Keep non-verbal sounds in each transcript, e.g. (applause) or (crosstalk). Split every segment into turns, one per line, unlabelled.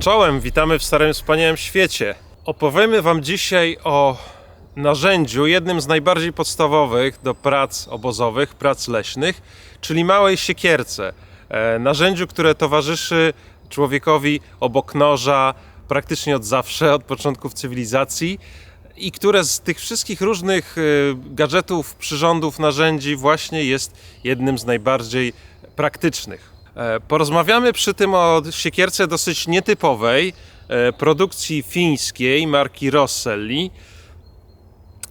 Czołem, witamy w Starym Wspaniałym Świecie. Opowiemy Wam dzisiaj o narzędziu, jednym z najbardziej podstawowych do prac obozowych, prac leśnych, czyli małej siekierce. E, narzędziu, które towarzyszy człowiekowi obok noża praktycznie od zawsze, od początków cywilizacji i które z tych wszystkich różnych y, gadżetów, przyrządów, narzędzi właśnie jest jednym z najbardziej praktycznych. E, Porozmawiamy przy tym o siekierce dosyć nietypowej, e, produkcji fińskiej marki Rosselli.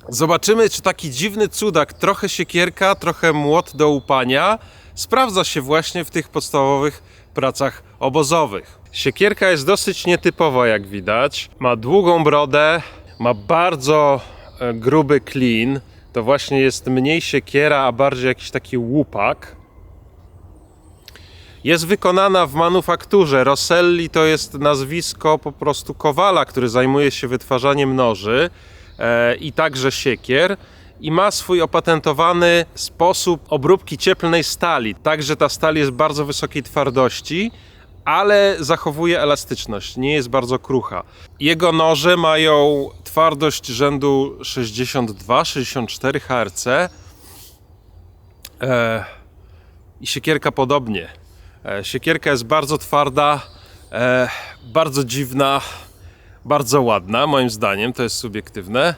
Zobaczymy, czy taki dziwny cudak, trochę siekierka, trochę młot do łupania, sprawdza się właśnie w tych podstawowych pracach obozowych. Siekierka jest dosyć nietypowa, jak widać. Ma długą brodę, ma bardzo e, gruby klin. To właśnie jest mniej siekiera, a bardziej jakiś taki łupak. Jest wykonana w manufakturze. Rosselli to jest nazwisko po prostu kowala, który zajmuje się wytwarzaniem noży e, i także siekier. I ma swój opatentowany sposób obróbki cieplnej stali. Także ta stal jest bardzo wysokiej twardości, ale zachowuje elastyczność, nie jest bardzo krucha. Jego noże mają twardość rzędu 62-64 HRC. E, I siekierka podobnie. E, Siekierka jest bardzo twarda, e, bardzo dziwna, bardzo ładna, moim zdaniem, to jest subiektywne.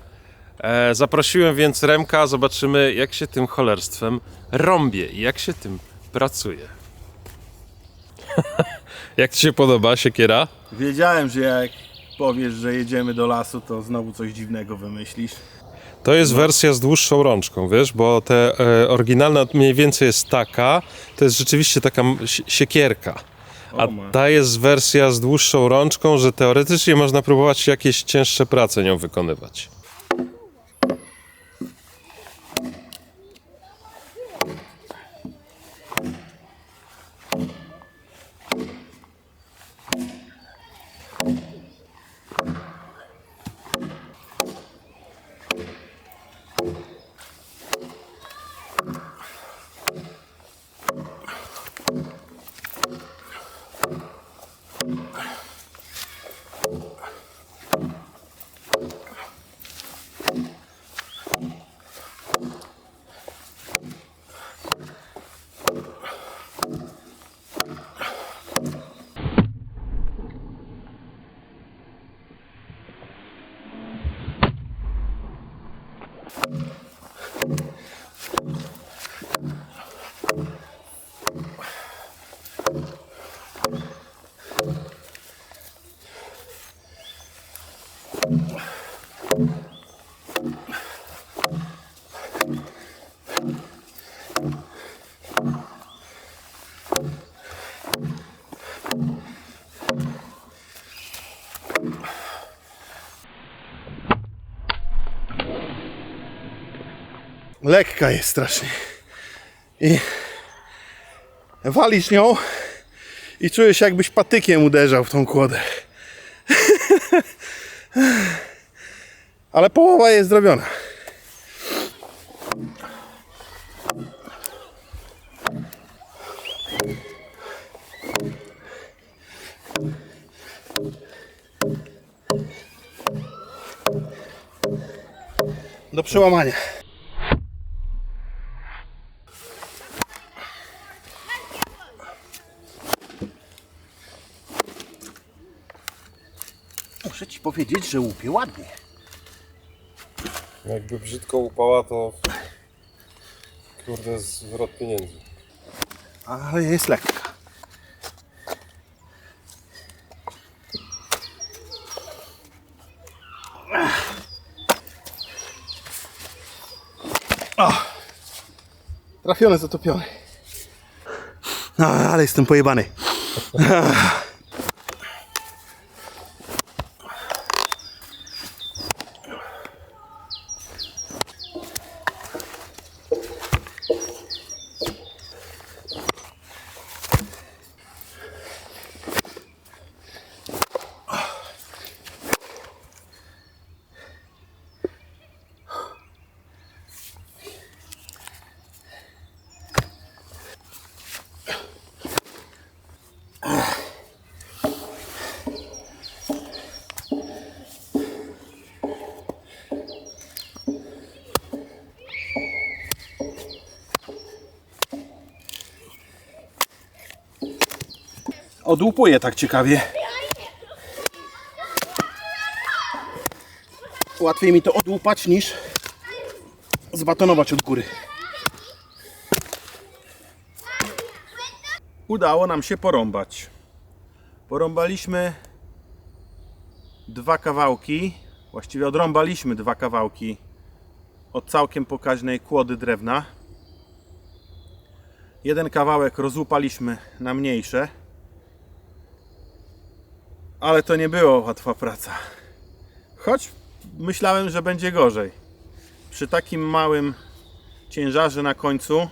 E, Zaprosiłem więc Remka, zobaczymy jak się tym cholerstwem rąbie i jak się tym pracuje. (laughs) jak Ci się podoba siekiera?
Wiedziałem, że jak powiesz, że jedziemy do lasu, to znowu coś dziwnego wymyślisz.
To jest wersja z dłuższą rączką, wiesz, bo te e, oryginalna mniej więcej jest taka, to jest rzeczywiście taka si- siekierka. A ta jest wersja z dłuższą rączką, że teoretycznie można próbować jakieś cięższe prace nią wykonywać.
Lekka jest strasznie. I walisz nią i czujesz jakbyś patykiem uderzał w tą kłodę. Ale połowa jest zrobiona. Do przełamania. Muszę ci powiedzieć, że łupie ładnie.
Jakby brzydko upała, to kurde zwrot pieniędzy.
Ale jest lekka. O! Trafiony, zatopiony. No, ale jestem pojebany. Odłupuje tak ciekawie. Łatwiej mi to odłupać niż zbatonować od góry. Udało nam się porąbać. Porąbaliśmy dwa kawałki, właściwie odrąbaliśmy dwa kawałki od całkiem pokaźnej kłody drewna. Jeden kawałek rozłupaliśmy na mniejsze, ale to nie była łatwa praca. Choć myślałem, że będzie gorzej. Przy takim małym ciężarze na końcu,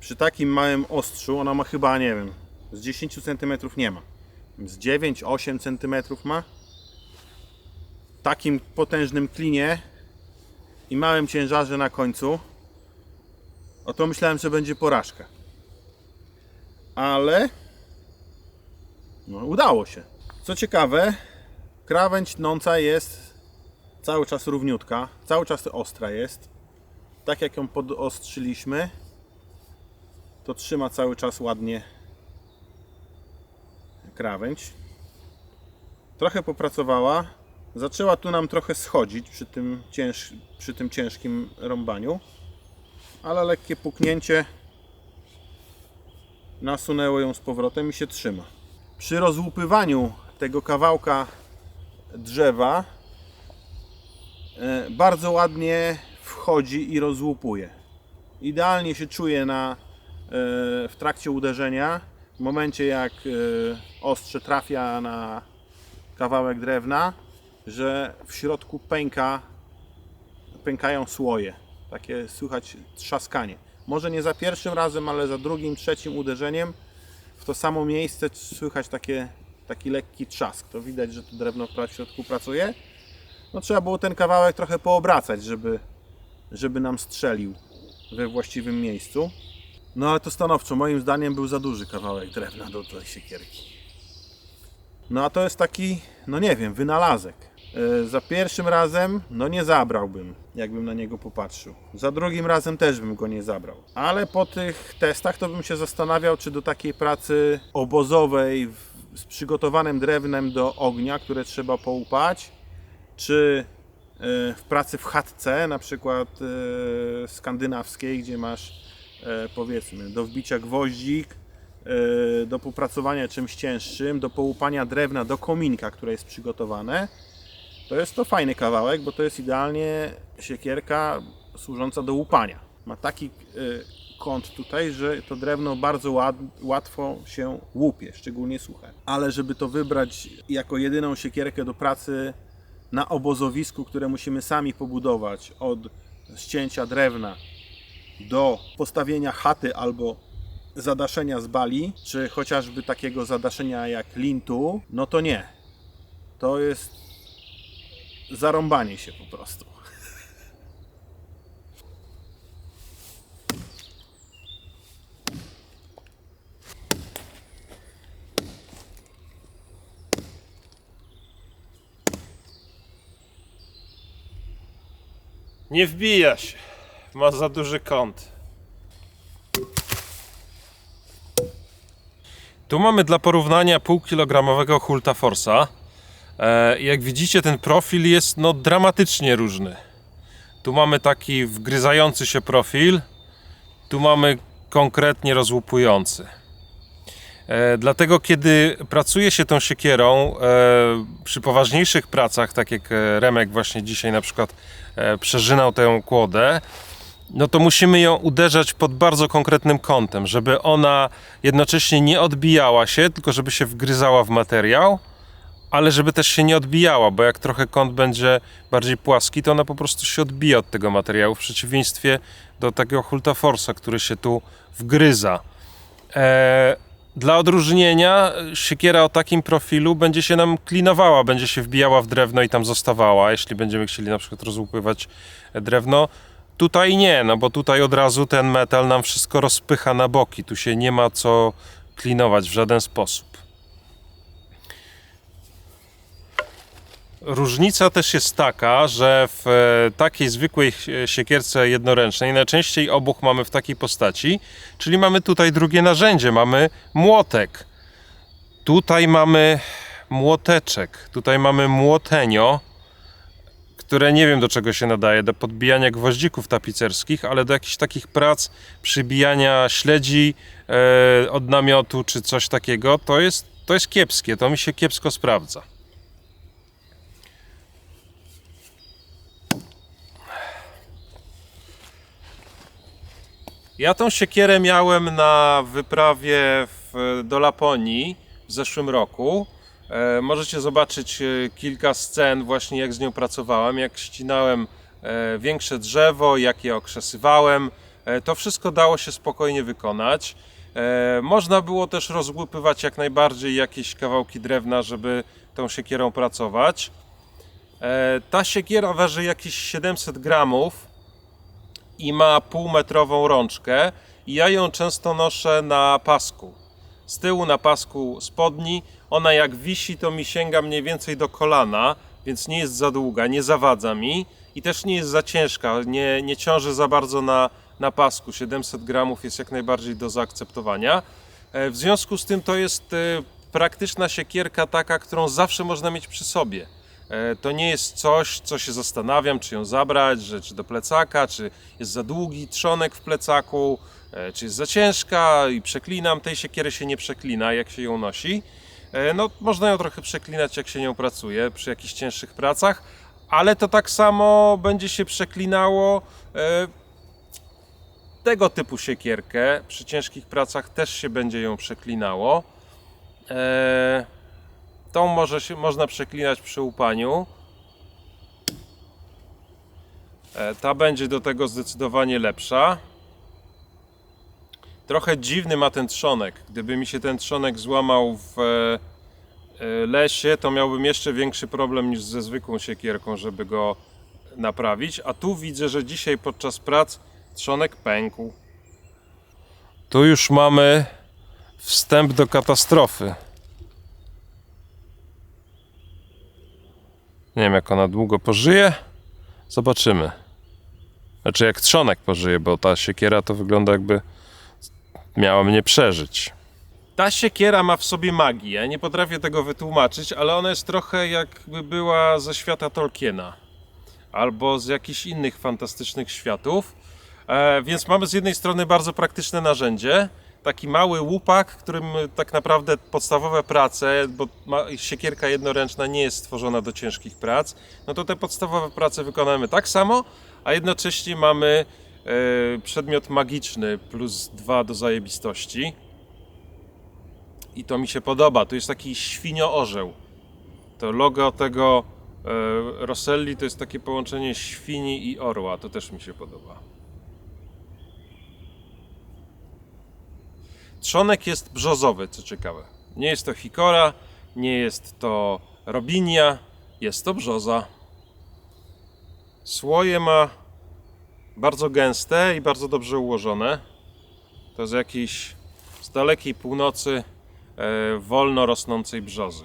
przy takim małym ostrzu, ona ma chyba, nie wiem, z 10 cm nie ma. Z 9-8 cm ma. Takim potężnym klinie i małym ciężarze na końcu, o to myślałem, że będzie porażka. Ale no, udało się. Co ciekawe, krawędź tnąca jest cały czas równiutka, cały czas ostra jest. Tak jak ją podostrzyliśmy, to trzyma cały czas ładnie krawędź. Trochę popracowała. Zaczęła tu nam trochę schodzić przy tym, cięż, przy tym ciężkim rąbaniu, ale lekkie puknięcie nasunęło ją z powrotem i się trzyma. Przy rozłupywaniu tego kawałka drzewa e, bardzo ładnie wchodzi i rozłupuje. Idealnie się czuje na, e, w trakcie uderzenia. W momencie jak e, ostrze trafia na kawałek drewna, że w środku pęka, pękają słoje. Takie słychać trzaskanie. Może nie za pierwszym razem, ale za drugim, trzecim uderzeniem w to samo miejsce słychać takie, taki lekki trzask. To widać, że to drewno w środku pracuje. No trzeba było ten kawałek trochę poobracać, żeby, żeby nam strzelił we właściwym miejscu. No ale to stanowczo, moim zdaniem był za duży kawałek drewna do tej siekierki. No a to jest taki, no nie wiem, wynalazek. E, Za pierwszym razem, no nie zabrałbym, jakbym na niego popatrzył. Za drugim razem też bym go nie zabrał. Ale po tych testach to bym się zastanawiał, czy do takiej pracy obozowej w- z przygotowanym drewnem do ognia, które trzeba połupać, czy e, w pracy w chatce, na przykład e, skandynawskiej, gdzie masz e, powiedzmy do wbicia gwoździk, do popracowania czymś cięższym, do połupania drewna do kominka, które jest przygotowane, to jest to fajny kawałek, bo to jest idealnie siekierka służąca do łupania. Ma taki kąt tutaj, że to drewno bardzo ład, łatwo się łupie, szczególnie suche. Ale żeby to wybrać jako jedyną siekierkę do pracy na obozowisku, które musimy sami pobudować od ścięcia drewna do postawienia chaty albo zadaszenia z bali, czy chociażby takiego zadaszenia jak lintu, no to nie. To jest zarąbanie się po prostu.
Nie wbija się. Ma za duży kąt. Tu mamy dla porównania półkilogramowego Hulta Forsa. E, jak widzicie, ten profil jest no dramatycznie różny. Tu mamy taki wgryzający się profil, tu mamy konkretnie rozłupujący. E, dlatego, kiedy pracuje się tą siekierą e, przy poważniejszych pracach, tak jak e, Remek właśnie dzisiaj na przykład przeżynał tę kłodę, no to musimy ją uderzać pod bardzo konkretnym kątem, żeby ona jednocześnie nie odbijała się, tylko żeby się wgryzała w materiał, ale żeby też się nie odbijała, bo jak trochę kąt będzie bardziej płaski, to ona po prostu się odbija od tego materiału, w przeciwieństwie do takiego Hulta Forsa, który się tu wgryza. E, dla odróżnienia siekiera o takim profilu będzie się nam klinowała, będzie się wbijała w drewno i tam zostawała, jeśli będziemy chcieli na przykład rozłupywać drewno. Tutaj nie, no bo tutaj od razu ten metal nam wszystko rozpycha na boki. Tu się nie ma co klinować w żaden sposób. Różnica też jest taka, że w e, takiej zwykłej e, siekierce jednoręcznej najczęściej obuch mamy w takiej postaci, czyli mamy tutaj drugie narzędzie, mamy młotek. Tutaj mamy młoteczek, tutaj mamy młotenio, które nie wiem do czego się nadaje, do podbijania gwoździków tapicerskich, ale do jakichś takich prac przybijania śledzi e, od namiotu czy coś takiego, to jest, to jest kiepskie, to mi się kiepsko sprawdza. Ja tą siekierę miałem na wyprawie w, do Laponii w zeszłym roku. E, możecie zobaczyć e, kilka scen właśnie jak z nią pracowałem, jak ścinałem e, większe drzewo, jak je okrzesywałem. E, to wszystko dało się spokojnie wykonać. E, można było też rozłupywać jak najbardziej jakieś kawałki drewna, żeby tą siekierą pracować. E, ta siekiera waży jakieś 700 gramów i ma półmetrową rączkę i ja ją często noszę na pasku. Z tyłu na pasku spodni. Ona jak wisi, to mi sięga mniej więcej do kolana, więc nie jest za długa, nie zawadza mi i też nie jest za ciężka, nie, nie ciąży za bardzo na, na pasku. 700 gramów jest jak najbardziej do zaakceptowania. E, W związku z tym to jest e, praktyczna siekierka taka, którą zawsze można mieć przy sobie. E, To nie jest coś, co się zastanawiam, czy ją zabrać, że, czy do plecaka, czy jest za długi trzonek w plecaku, e, czy jest za ciężka i przeklinam. Tej siekiery się nie przeklina, jak się ją nosi. E, No, można ją trochę przeklinać, jak się nią pracuje, przy jakichś cięższych pracach, ale to tak samo będzie się przeklinało tego typu siekierkę. Przy ciężkich pracach też się będzie ją przeklinało. E, Tą może się, można przeklinać przy łupaniu. E, Ta będzie do tego zdecydowanie lepsza. Trochę dziwny ma ten trzonek. Gdyby mi się ten trzonek złamał w e, e, lesie, to miałbym jeszcze większy problem niż ze zwykłą siekierką, żeby go naprawić. A tu widzę, że dzisiaj podczas prac trzonek pękł. Tu już mamy wstęp do katastrofy. Nie wiem, jak ona długo pożyje. Zobaczymy. Znaczy, jak trzonek pożyje, bo ta siekiera to wygląda jakby miała mnie przeżyć. Ta siekiera ma w sobie magię. Ja nie potrafię tego wytłumaczyć, ale ona jest trochę jakby była ze świata Tolkiena. Albo z jakichś innych fantastycznych światów. E, więc mamy z jednej strony bardzo praktyczne narzędzie, taki mały łupak, którym tak naprawdę podstawowe prace, bo siekierka jednoręczna nie jest stworzona do ciężkich prac, no to te podstawowe prace wykonamy tak samo, a jednocześnie mamy e, przedmiot magiczny plus dwa do zajebistości. I to mi się podoba. Tu jest taki świnio-orzeł. To logo tego e, Rosselli to jest takie połączenie świni i orła. To też mi się podoba. Trzonek jest brzozowy, co ciekawe. Nie jest to hikora, nie jest to robinia, jest to brzoza. Słoje ma bardzo gęste i bardzo dobrze ułożone. To z jakiejś z dalekiej północy e, wolno rosnącej brzozy.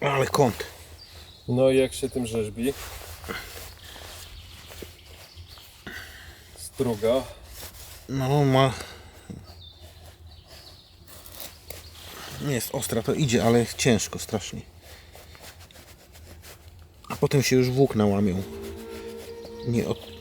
Ale kąt.
No i jak się tym rzeźbi? Struga.
No ma... Nie jest ostra, to idzie, ale ciężko strasznie. A potem się już włókna łamią. Nie, od...